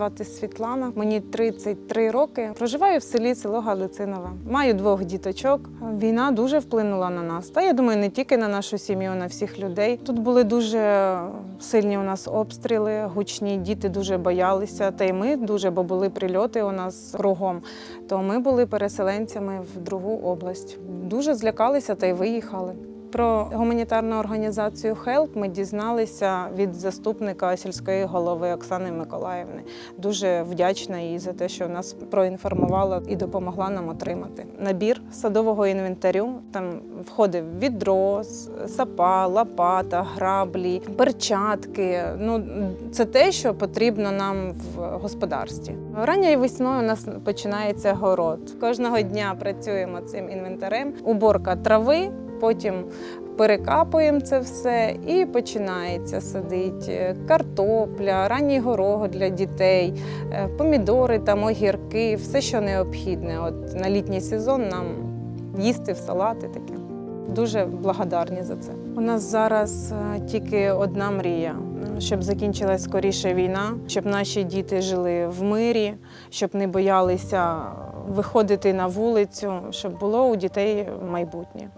звати Світлана. Мені 33 роки. Проживаю в селі село Галицинове. Маю двох діточок. Війна дуже вплинула на нас. Та я думаю, не тільки на нашу сім'ю, а на всіх людей. Тут були дуже сильні у нас обстріли, гучні діти дуже боялися. Та й ми дуже, бо були прильоти у нас кругом. То ми були переселенцями в другу область. Дуже злякалися та й виїхали. Про гуманітарну організацію HELP ми дізналися від заступника сільської голови Оксани Миколаївни. Дуже вдячна їй за те, що нас проінформувала і допомогла нам отримати. Набір садового інвентарю там входив відро, сапа, лопата, граблі, перчатки. Ну це те, що потрібно нам в господарстві. Ранньою весною у нас починається город. Кожного дня працюємо цим інвентарем. Уборка трави, потім перекапуємо це все і починається садить е, картопля, ранній горох для дітей, е, помідори, там, огірки, все, що необхідне. От на літній сезон нам їсти в салати таке. Дуже благодарні за це. У нас зараз е, тільки одна мрія, щоб закінчилась скоріше війна, щоб наші діти жили в мирі, щоб не боялися виходити на вулицю, щоб було у дітей майбутнє.